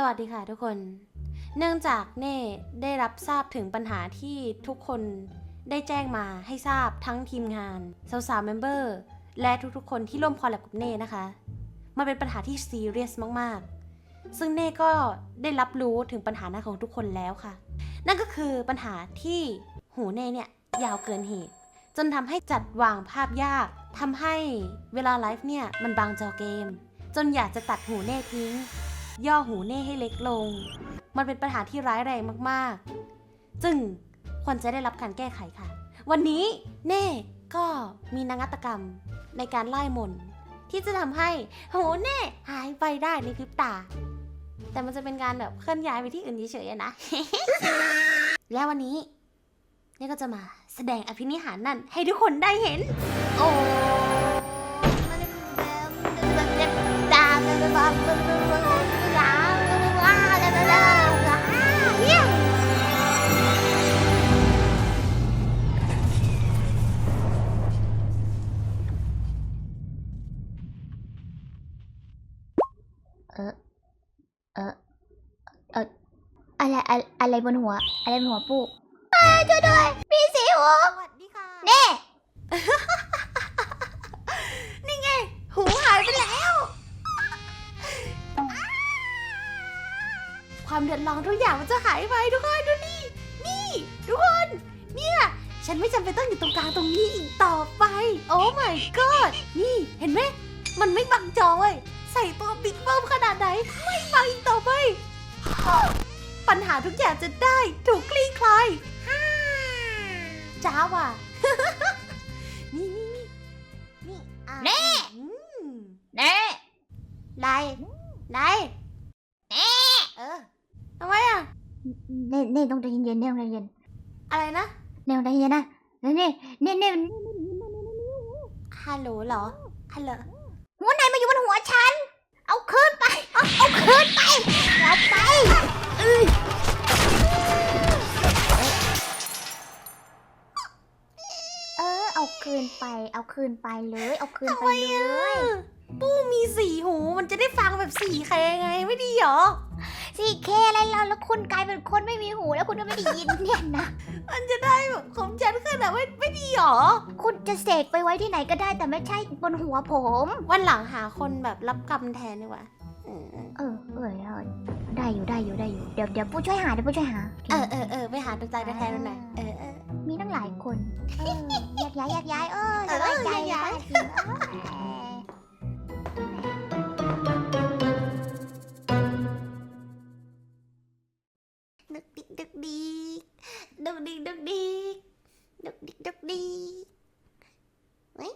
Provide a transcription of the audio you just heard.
สวัสดีค่ะทุกคน เนื่องจากเน่ได้รับทราบถึงปัญหาที่ทุกคนได้แจ้งมาให้ทราบทั้งทีมงานสาวๆเมมเบอร์และทุกๆ คนที่ร่วมคอลแลบกับเน่นะคะ มันเป็นปัญหาที่ซีเรียสมากๆ ซึ่งเน่ก็ได้รับรู้ถึงปัญหานั้นของทุกคนแล้วค่ะ นั่นก็คือปัญหาที่หูเน่เนี่ยยาวเกินเหตุ จนทำให้จัดวางภาพยากทำให้เวลาไลฟ์เนี่ยมันบางจอเกม จนอยากจะตัดหูเน่ทิ้ง ย่อหูเน่ให้เล็กลง มันเป็นปัญหาที่ร้ายแรงมากๆ จึงควรจะได้รับการแก้ไขค่ะ วันนี้เน่ก็มีนวัตกรรมในการไล่มนที่จะทำให้หูเน่หายไปได้ในพริบตา แต่มันจะเป็นการแบบเคลื่อนย้ายไปที่อื่นเฉยๆนะ และวันนี้เน่ก็จะมาแสดงอภินิหารนั่นให้ทุกคนได้เห็น โอ้ เออเอออะไรอะไรอะไรบนหัว อะไรบนหัวปู่ช่วยด้วยมีสีหัวสวัสดีค่ะเน่นี่ไง หูหายไปแล้ว ความเดือดร้อนทุกอย่างมันจะหายไปทุกคนดูนี่ นี่ ทุกคน เนี่ย ฉันไม่จำเป็นต้องอยู่ตรงกลางตรงนี้อีกต่อไป โอ้ my god นี่ เห็นไหม มันไม่บังจอเว้ยใส่ตัวบิ๊กเบิ้มขนาดไหน ไม่บังอีกต่อไป ปัญหาทุกอย่างจะได้ถูกคลี่คลายฮ่าจ้าว่ะ นี่นี่นี่นี่อะเน่อืมเน่ไดไดเน่เออทำไมอะ เน่เน่ต้องใจเย็นๆเน่ต้องใจเย็นอะไรนะ เน่ต้องใจเย็นนะเน่เน่เน่เน่ฮัลโหลเหรอฮัลโหล หัวไหนมาอยู่บนหัวฉัน เอาคืนไป เอาเอาคืนไปเอาไปเอ้ยเออ เอาคืนไป เอาคืนไปเลย เอาคืนไปเลย ปู้มีสี่หูมันจะได้ฟังแบบสี่เคไงไม่ดีเหรอ สี่เคอะไรเราแล้วคุณกลายเป็นคนไม่มีหูแล้วคุณก็ไม่ได้ยินเนี่ยนะ มันจะได้แบบคมชัดขึ้นอะไม่ไม่ดีเหรอ คุณจะเสกไปไว้ที่ไหนก็ได้แต่ไม่ใช่บนหัวผม วันหลังหาคนแบบรับกรรมแทนดีกว่าอืม เออเออเออได้อยู่ได้อยู่ได้อยู่ เดี๋ยวเดี๋ยวผู้ช่วยหาเดี๋ยวผู้ช่วยหา เออเออเออไปหาตัวใจไปแทนหน่อยเออเออ มีตั้งหลายคนเออแยกย้ายแยกย้ายเออเออสบายใจแยกย้าย สบายใจเออดึกดิกดึกดิกดึกดิกดึกดิกดึกดิกดึกดิกเฮ้ย